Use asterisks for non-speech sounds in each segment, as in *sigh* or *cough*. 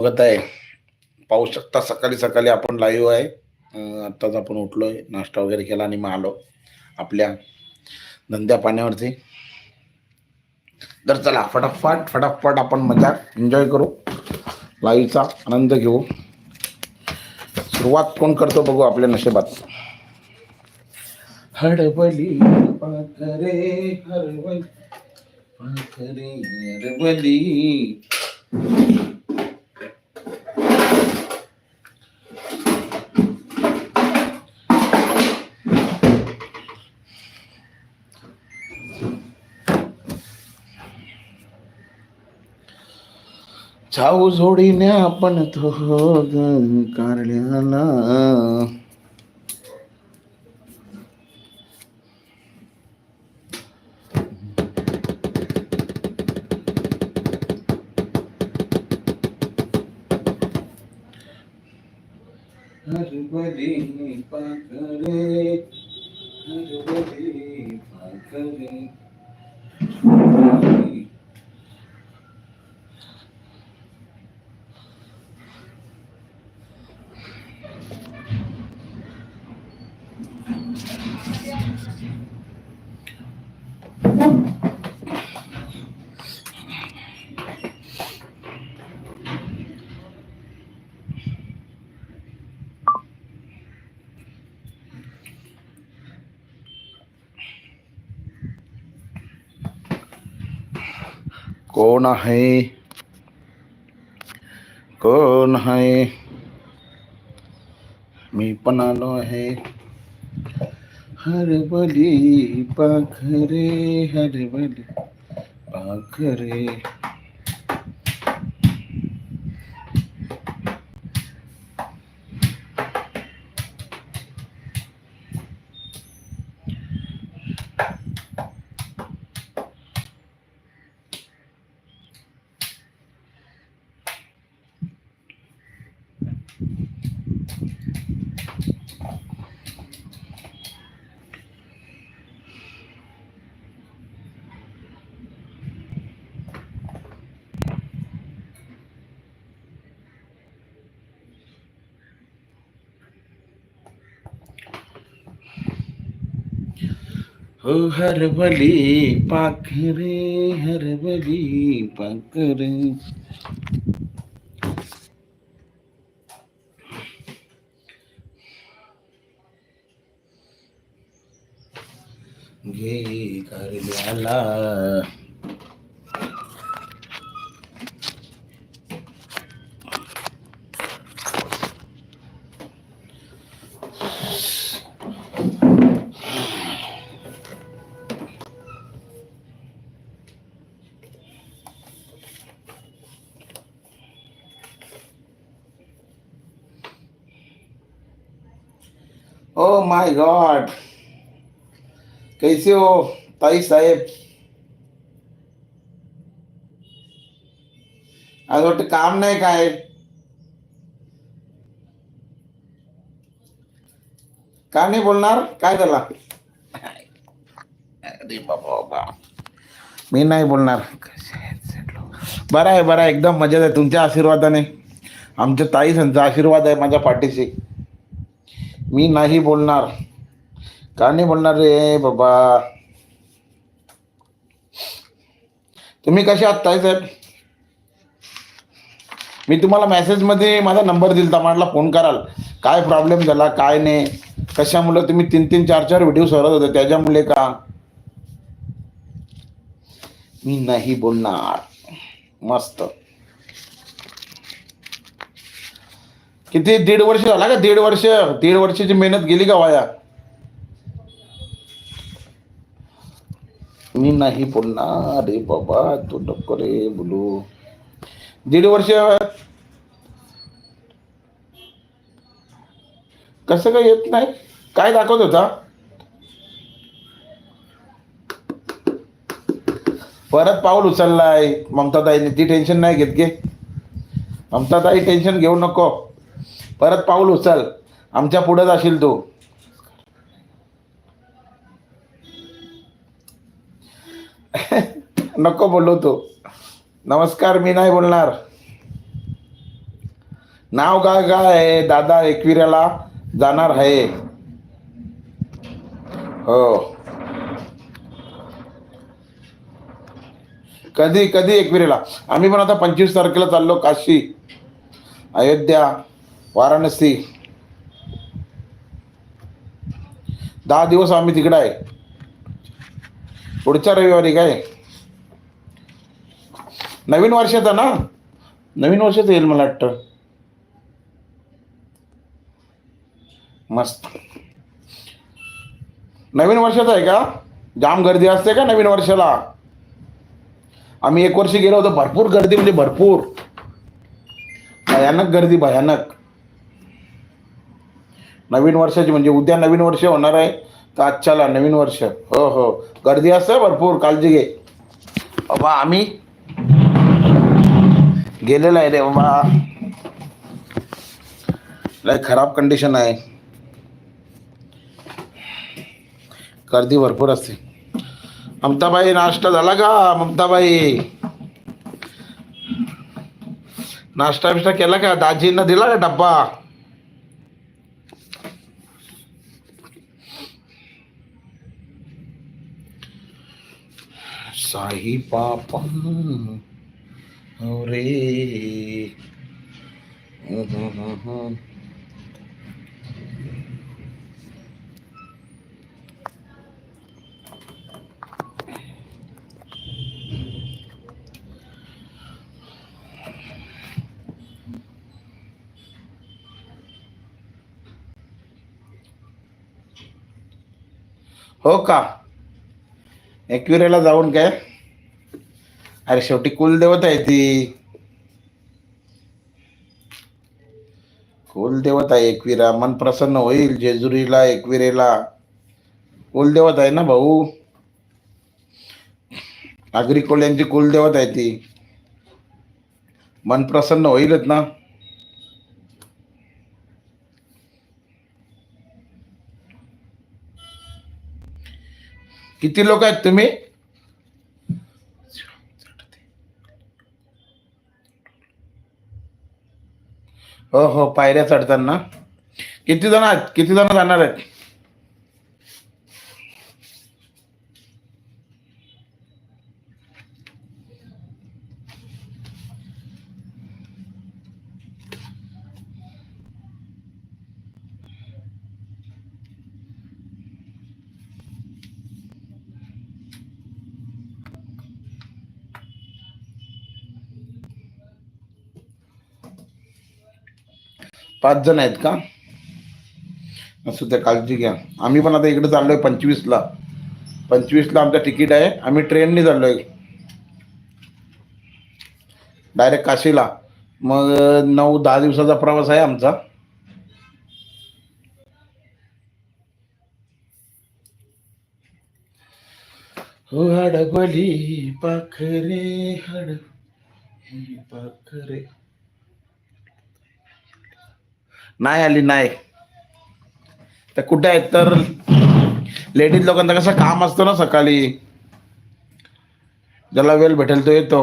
बघत आहे. पाहू शकता सकाळी सकाळी आपण लाईव्ह आहे. आत्ताच आपण उठलोय नाश्ता वगैरे केला आणि मग आलो आपल्या धंद्या पाण्यावरती. तर चला फटाफट फटाफट आपण मजा एन्जॉय करू. लाईव्हचा आनंद घेऊ. सुरुवात कोण करतो बघू आपल्या नशिबात. हडबली पाखरे हरबली पाखरे हरबली छाऊ जोडीने आपण तो कारल्याला हरबली पाखरे हरबली पाखरे कोण आहे? कोण आहे? मी पण आलो आहे. हरबली पाखरे हरबली पाखरे. हो हरबली पाखरे हरबली पाखरे घे करल्याला ओ माय गॉड. कैसे हो ताई साहेब? आज वाटतं काम नाही काय? का नाही बोलणार? काय झाला? अरे बाबा मी नाही बोलणार. बरं आहे बरं आहे. एकदम मजेत आहे तुमच्या आशीर्वादाने. आमच्या ताई संचा आशीर्वाद आहे माझ्या पाठीशी. मी नाही बोलणार. का नाही बोलणार रे बाबा? तुम्ही कसे आहात ताई साहेब? मी तुम्हाला मेसेजमध्ये माझा नंबर दिलता म्हटला फोन कराल. काय प्रॉब्लेम झाला काय नाही? कशामुळे तुम्ही तीन तीन चार चार व्हिडिओ सरत होते? त्याच्यामुळे का? मी नाही बोलणार. मस्त. किती? दीड वर्ष झाला का? दीड वर्ष दीड वर्षाची मेहनत गेली का वाया? मी नाही पुन्हा अरे बाबा तू नको रे बोलू. दीड वर्ष. कसं काय येत नाही? काय दाखवत होता? परत पाऊल उचललाय. ममताताईने ती टेन्शन नाही घेत गे. ममताताई टेन्शन घेऊ नको. परत पाऊल उचल. आमच्या पुढे जाशील तू. *laughs* नको बोललो तू. नमस्कार मी नाही बोलणार. नाव काय काय आहे दादा एकविऱ्याला जाणार आहे. हो. कधी कधी एकविरेला आम्ही पण आता पंचवीस तारखेला चाललो काशी. अयोध्या. वाराणसी. दहा दिवस आम्ही तिकडे आहे. पुढच्या रविवारी काय? नवीन वर्षाचा ना? नवीन वर्षात येईल मला वाटतं. मस्त. नवीन वर्षात आहे का? जाम गर्दी असते का नवीन वर्षाला? आम्ही एक वर्ष गेलो होतो भरपूर गर्दी म्हणजे भरपूर. भयानक गर्दी भयानक. नवीन वर्षाची म्हणजे उद्या नवीन वर्ष होणार आहे तर आजच्याला नवीन वर्ष. हो हो. गर्दी असते भरपूर काळजी घे. बाबा आम्ही गेलेलो आहे रे बाबा लय खराब कंडिशन आहे. गर्दी भरपूर असते. ममताबाई नाश्ता झाला का ममताबाई? नाश्ता बिष्टा केला का? दाजींना दिला का डब्बा? साई पापा रे हो का? एकविरेला जाऊन काय? अरे शेवटी कुलदेवता आहे ती. कुलदेवता आहे एकविरा. मन प्रसन्न होईल जेजुरीला एकविरेला. कुलदेवता आहे ना भाऊ? आगरी कोल्यांची कुलदेवता आहे ती. मन प्रसन्न होईलच ना. किती लोक आहेत तुम्ही? हो हो पायऱ्या चढताना. किती जण आहेत? किती जण जाणार आहेत? पाच जण आहेत का? असू त्या काळजी घ्या. आम्ही पण आता इकडे आहे पंचवीसला. पंचवीसला आमचं तिकीट आहे. आम्ही ट्रेनने आहे डायरेक्ट काशीला. मग नऊ दहा दिवसाचा प्रवास आहे आमचा. हो हडबली पाखरे हड पाखरे. नाही आली नाही. तर कुठे आहेत? तर लेडीज लोकांना कसं काम असतं ना सकाळी? ज्याला वेळ भेटेल तो येतो.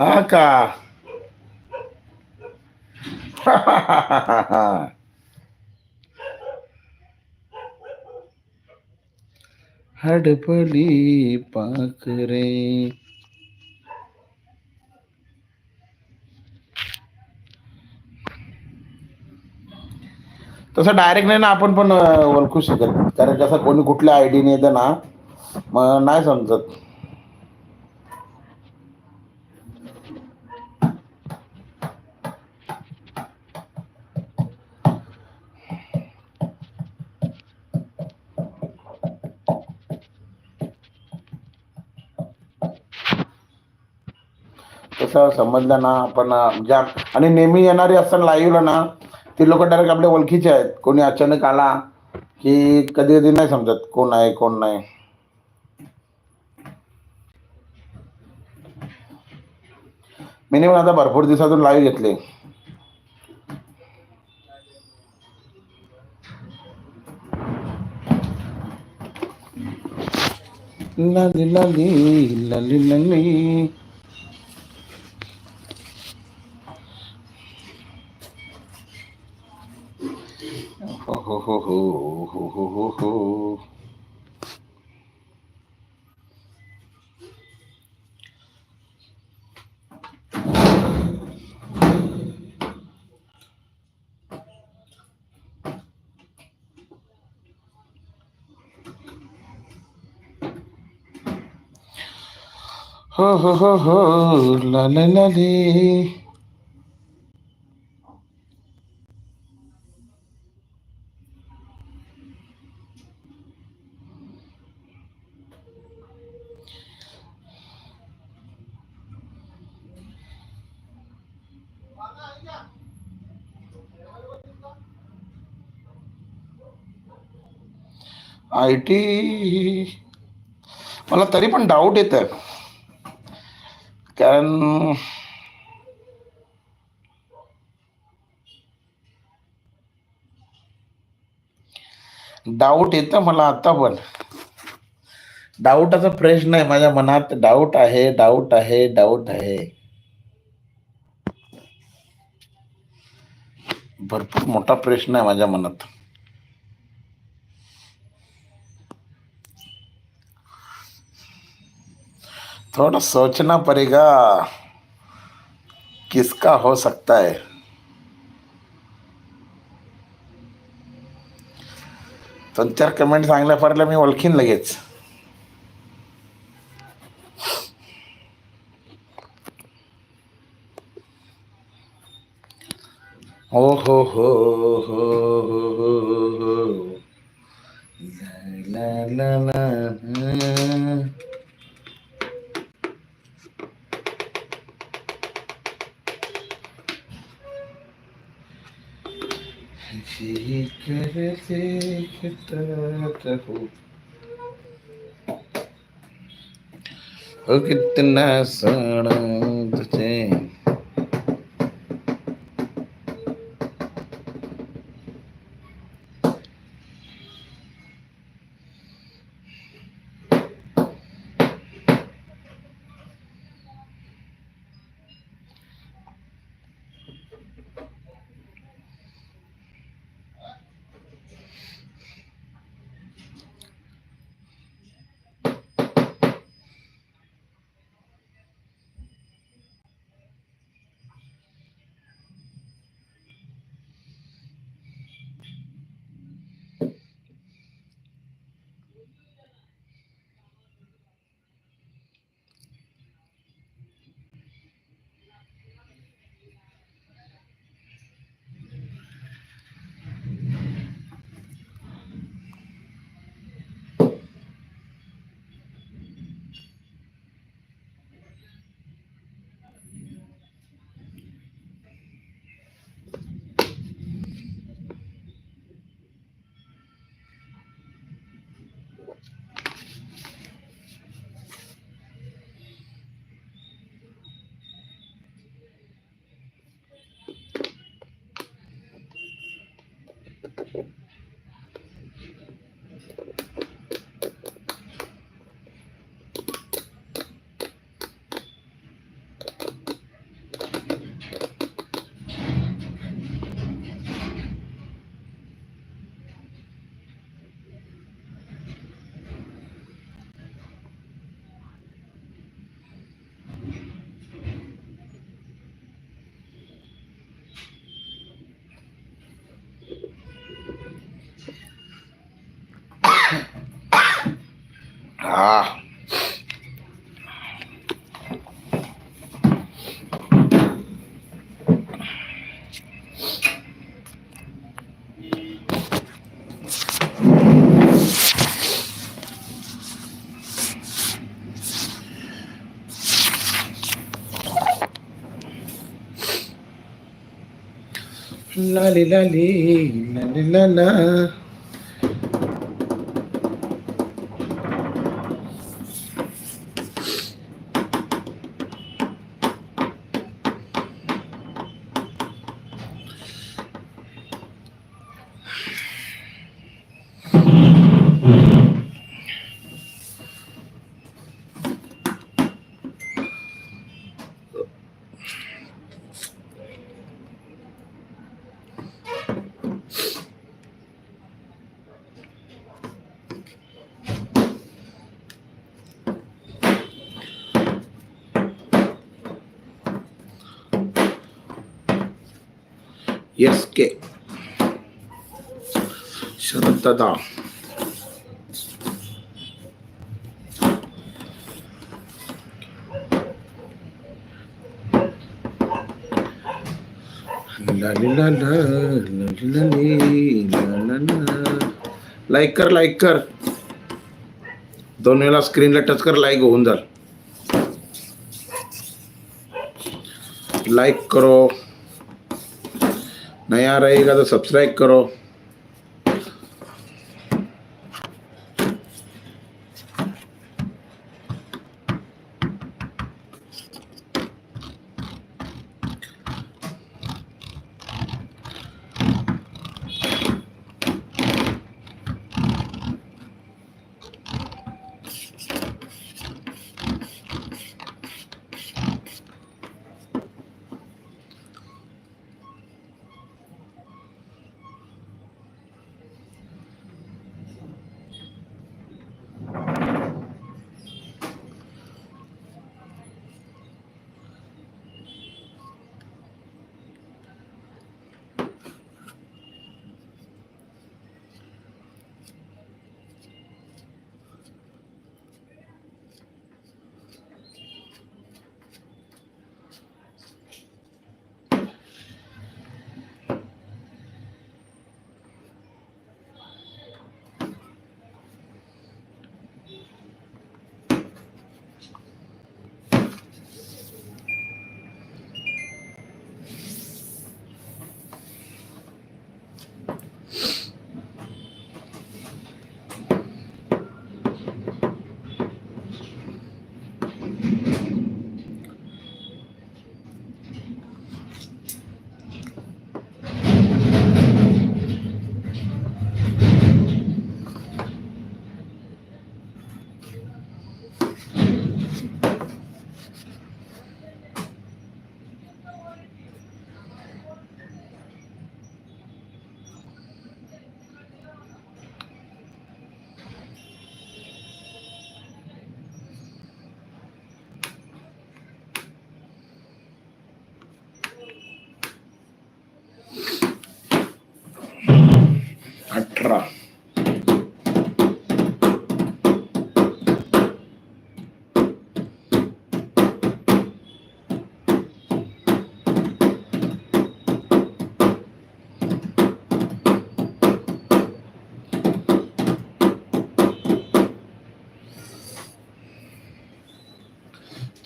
हा का? *laughs* हडपली पाखरे। तसं डायरेक्ट नाही ना आपण पण ओळखू शकत. कारण कसं कोणी कुठल्या आयडीने येतं ना मग नाही समजत. कसं समजलं ना आपण ज्या आणि नेहमी येणारे असताना लाईव्हला ना ते लोक डायरेक्ट आपल्या ओळखीचे आहेत. कोणी अचानक आला की कधी कधी नाही समजत कोण आहे कोण नाही. मिनिमम आता भरपूर दिवसातून लाईव्ह घेतले. लाली लाली लाली लाली. ho, ho, ho, ho, ho, ho, ho. Ho ho ho ho la la la lee. I T मला तरी पण डाऊट येत आहे कारण डाऊट येतं मला आता पण. डाऊटाचा प्रश्न आहे माझ्या मनात. डाऊट आहे डाऊट आहे डाऊट आहे. भरपूर मोठा प्रश्न आहे माझ्या मनात. थोड़ा सोचना पड़ेगा किसका हो सकता है। दोन चार कमेंट चांगल्या पडल्या मी ओळखीन लगेच. हो हो हो हो हो हो, हो, हो. ला ला ला. रहते हो कितना सड़क तुझे। Đó La li la li, la li la la. Sharad दादा लाईक कर लाईक कर. दोन वेळेला स्क्रीनला टच कर लाईक होऊन जाल. लाइक करो. नया रहेगा तो सब्सक्राइब करो.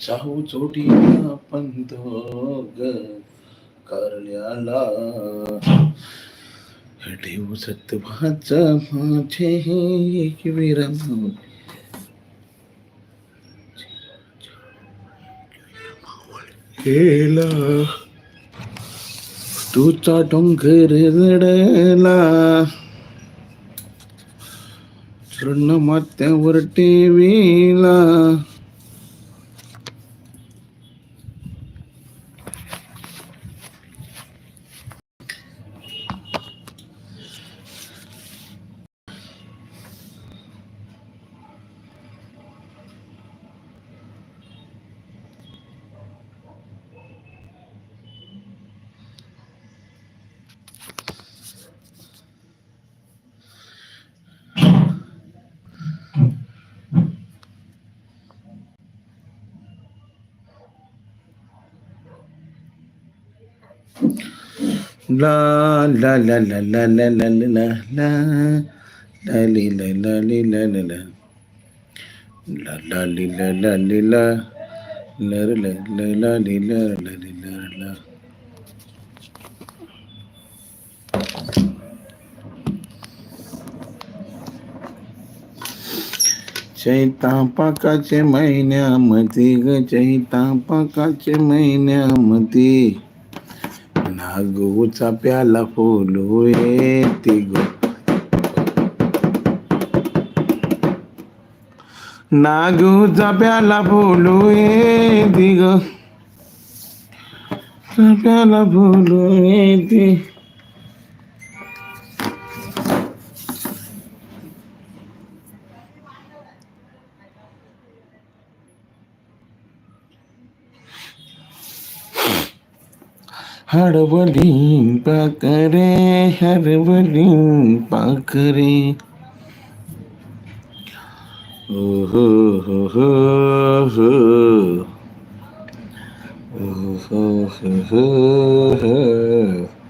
शाहू जोडीला पंत दोघ. करण्याला ठेवू सत्वाच माझे एक विराम. केला. तुझा डोंगर रडला. चरण मात्यावर टेवीला La la la la la la la la la la la li la la li la la la la la li la la li la la la la la li la la li la la चैतापाकाचे महिन्यामध्ये ग चैतापाकाचे महिन्यामध्ये नागूचा प्याला फुलू येते ग नागूचा प्याला फुलू येते ग प्याला फुलू येते हरवली पाकरे हरवली पाकरे। हो हो हो। हो हो हो।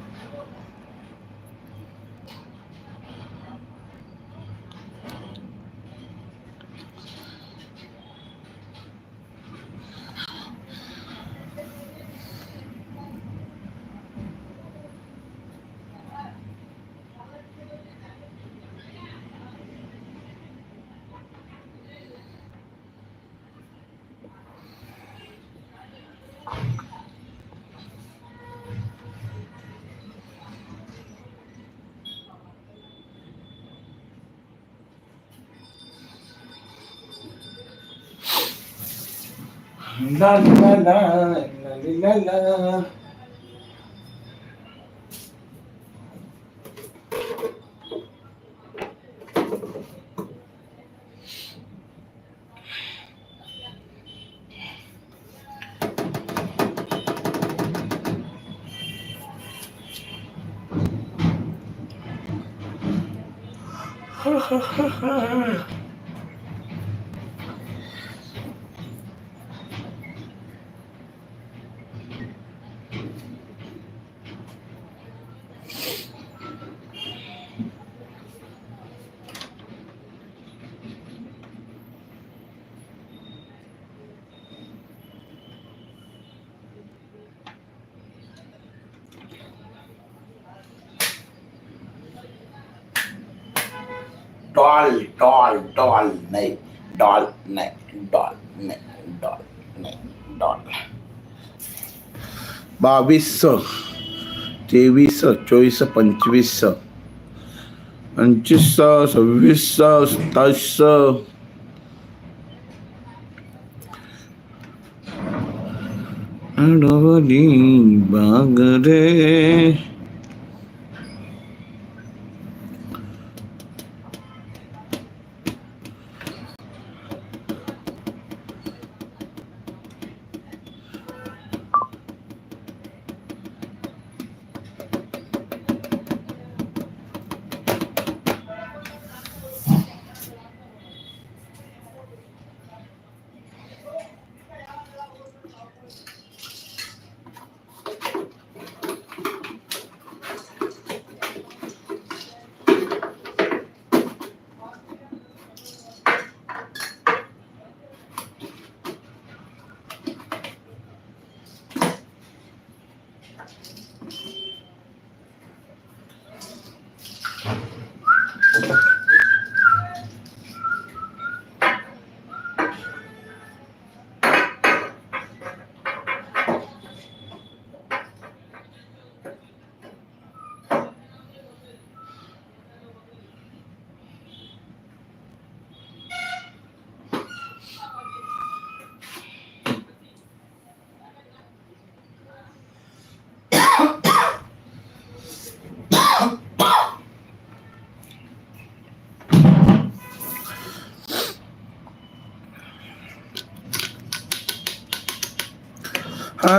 啦啦啦啦啦啦啦。呵呵呵呵。डॉल डॉल डॉल नाही डॉल नाही डॉल नाही डॉल नाही डॉल। बावीस तेवीस चोवीस पंचवीस पंचवीस सव्वीस सत्तावीस अडवली बागरे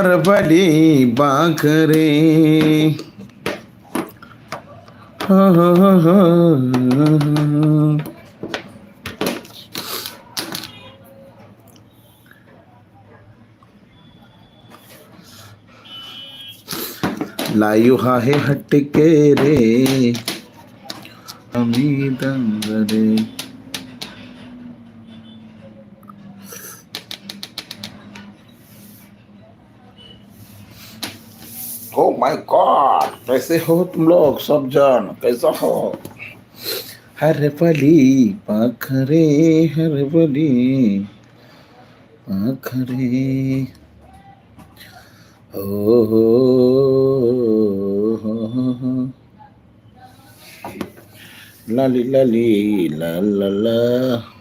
पर बड़ी बाखरे लायु हाहे हटके रे। अमी दंगरे ओ माय गॉड कैसे हो तुम लोग? सब जन कैसा हो? हर पली पाखरे हर पली पाखरे। ओ हो हो, हो, हो. लाली लाली ला ला ला।